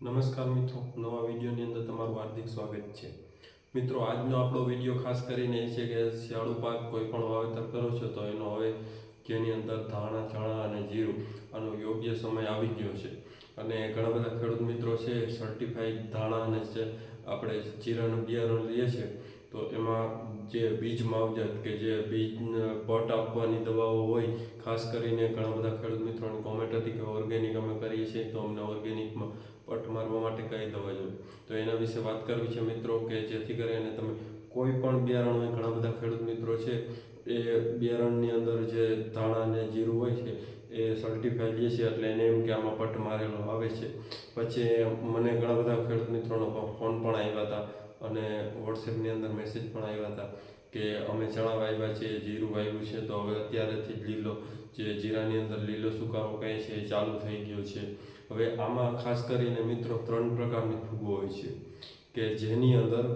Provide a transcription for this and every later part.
નમસ્કાર મિત્રો, નવા વિડીયોની અંદર તમારું હાર્દિક સ્વાગત છે. મિત્રો, આજનો આપણો વીડિયો ખાસ કરીને એ છે કે શિયાળુ પાક કોઈ પણ વાવેતર કરો છો તો એનો હવે જેની અંદર ધાણા, ચણા અને જીરું આનો યોગ્ય સમય આવી ગયો છે. અને ઘણા બધા ખેડૂત મિત્રો છે સર્ટિફાઈડ ધાણા અને જે આપણે જીરાનું બિયારણ લઈએ છીએ તો એમાં જે બીજ માવજત કે જે બીજ પટ આપવાની દવાઓ હોય, ખાસ કરીને ઘણા બધા ખેડૂત મિત્રોની કોમેન્ટ હતી કે ઓર્ગેનિક અમે કરીએ છીએ, તો અમને ઓર્ગેનિકમાં પટ મારવા માટે કઈ દવા જો તો એના વિશે વાત કરવી છે મિત્રો કે જેથી કરીને તમે કોઈ પણ બિયારણ હોય ઘણા બધા ખેડૂત મિત્રો છે, એ બિયારણની અંદર જે ધાણા અને જીરું હોય છે, એ સર્ટિફાઈ લે છે એટલે એને એમ કે આમાં પટ મારેલો આવે છે. પછી મને ઘણા બધા ખેડૂત મિત્રોનો ફોન પણ આવ્યા હતા અને વોટ્સએપની અંદર મેસેજ પણ આવ્યા હતા. કે અમે ચણા વાવ્યા છે, જીરું વાવ્યું છે, તો હવે અત્યારેથી જ લીલો, જે જીરાની અંદર લીલો સુકારો કહે છે, એ ચાલુ થઈ ગયો છે. હવે આમાં ખાસ કરીને મિત્રો ત્રણ પ્રકારની ફૂગો હોય છે. કે જેની અંદર,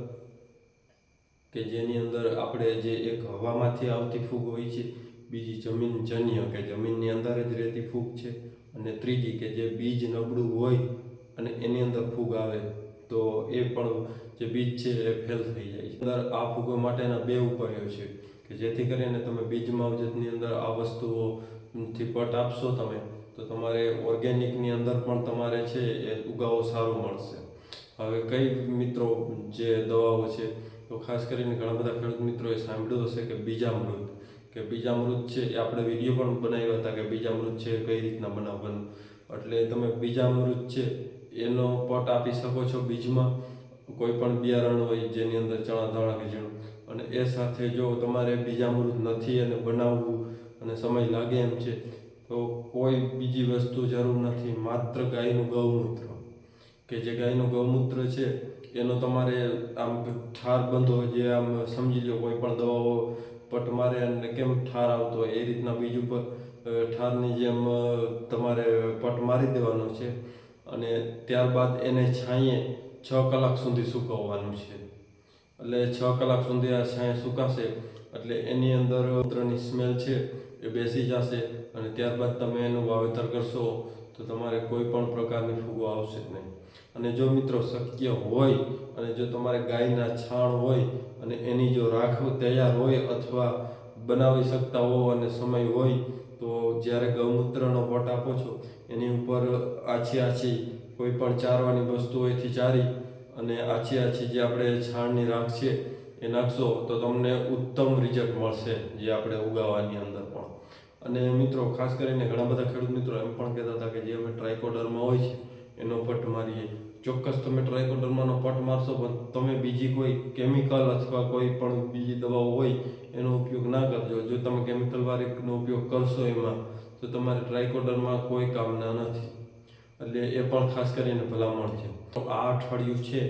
કે જેની અંદર આપણે જે એક હવામાંથી આવતી ફૂગ હોય છે, બીજી જમીનજન્ય કે જમીનની અંદર જ રહેતી ફૂગ છે, અને ત્રીજી કે જે બીજ નબળું હોય અને એની અંદર ફૂગ આવે તો એ પણ જે બીજ છે એ ફેલ થઈ જાય છે. અંદર આ ફૂગો માટેના બે ઉપાયો છે કે જેથી કરીને તમે બીજ માવજતની અંદર આ વસ્તુઓથી પટ આપશો તમે, તો તમારે ઓર્ગેનિકની અંદર પણ તમારે છે એ ઉગાવો સારો મળશે. હવે કઈ મિત્રો જે દવાઓ છે, તો ખાસ કરીને ઘણા બધા ખેડૂત મિત્રોએ સાંભળ્યું હશે કે બીજામૃત કે બીજામૃત છે એ આપણે વીડિયો પણ બનાવ્યા હતા કે બીજામૃત છે કઈ રીતના બનાવવાનું. એટલે તમે બીજામૃત છે એનો પટ આપી શકો છો બીજમાં. કોઈ પણ બિયારણ હોય જેની અંદર ચણા ધાણા કે ઝીણું. અને એ સાથે જો તમારે બીજામૃત નથી અને બનાવવું અને સમય લાગે એમ છે તો કોઈ બીજી વસ્તુ જરૂર નથી. માત્ર ગાયનું ગૌમૂત્ર. કે જે ગાયનું ગૌમૂત્ર છે એનો તમારે આમ ઠાર બંધો જે આમ સમજી લો કોઈ પણ દવાઓ પટ મારે અને કેમ ઠાર આવતો એ રીતના બીજ ઉપર અ, ઠારની જેમ તમારે પટ મારી દેવાનો છે અને ત્યારબાદ એને છાંયે છ કલાક સુધી સૂકવવાનું છે. એટલે છ કલાક સુધી આ છાંયે સુકાશે એટલે એની અંદર મૂત્રની સ્મેલ છે એ બેસી જશે અને ત્યારબાદ તમે એનું વાવેતર કરશો તો તમારે કોઈ પણ પ્રકારની ફૂગો આવશે નહીં. અને જો મિત્રો શક્ય હોય અને જો તમારે ગાયના છાણ હોય અને એની જો રાખ તૈયાર હોય અથવા બનાવી શકતા હો અને સમય હોય તો જ્યારે ગૌમૂત્રનો પટ આપો છો, એની ઉપર આછી આછી કોઈ પણ ચારવાની વસ્તુ હોયથી ચારી અને આછી આછી જે આપણે છાણની રાખ છે, એ નાખશો તો તમને ઉત્તમ રિઝલ્ટ મળશે જે આપણે ઉગાવવાની અંદર પણ. અને મિત્રો, ખાસ કરીને ઘણા બધા ખેડૂત મિત્રો એમ પણ કહેતા હતા કે જે અમે ટ્રાયકોડરમાં હોય છે એનો પટ મારીએ. ચોક્કસ તમે ટ્રાયકોડર્માનો પટ મારશો, પણ તમે બીજી કોઈ કેમિકલ અથવા કોઈ પણ બીજી દવાઓ હોય, એનો ઉપયોગ ના કરજો. જો તમે કેમિકલવાળીનો ઉપયોગ કરશો એમાં, તો તમારે ટ્રાયકોડરમાં કોઈ કામના નથી. એટલે એ પણ ખાસ કરીને ભલામણ છે. તો આ અઠવાડિયું છે,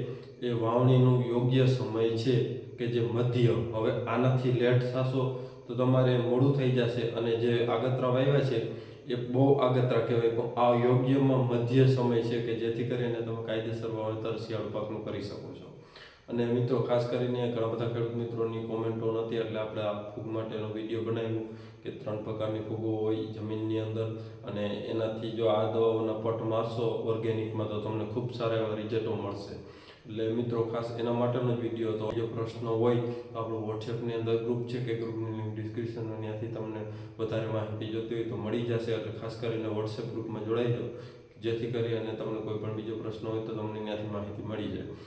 એ વાવણીનું યોગ્ય સમય છે કે જે મધ્ય. હવે આનાથી લેટ થશો તો તમારે મોડું થઈ જશે અને જે આગતરા વાવ્યા છે એ બહુ આગતરા કહેવાય પણ આ યોગ્યમાં મધ્ય સમય છે કે જેથી કરીને તમે કાયદેસર વાવેતર શિયાળુ પાકનું કરી શકો છો. અને મિત્રો, ખાસ કરીને ઘણા બધા ખેડૂત મિત્રોની કોમેન્ટો નથી એટલે આપણે આ ફૂગ માટેનો વીડિયો બનાવ્યો કે ત્રણ પ્રકારની ફૂગો હોય જમીનની અંદર અને એનાથી જો આ દવાઓના પટ મારશો ઓર્ગેનિકમાં તો તમને ખૂબ સારા એવા રિઝલ્ટો મળશે. એટલે મિત્રો, ખાસ એના માટેનો વીડિયો હતો. જો પ્રશ્ન હોય, તો આપણું વોટ્સએપની અંદર ગ્રુપ છે કે ગ્રુપની લિંક ડિસ્ક્રિપ્શન ત્યાંથી તમને વધારે માહિતી જોતી હોય તો મળી જશે. એટલે ખાસ કરીને વોટ્સએપ ગ્રુપમાં જોડાઈ જાઓ. જેથી કરી અને તમને કોઈ પણ બીજો પ્રશ્ન હોય તો તમને ત્યાંથી માહિતી મળી જાય.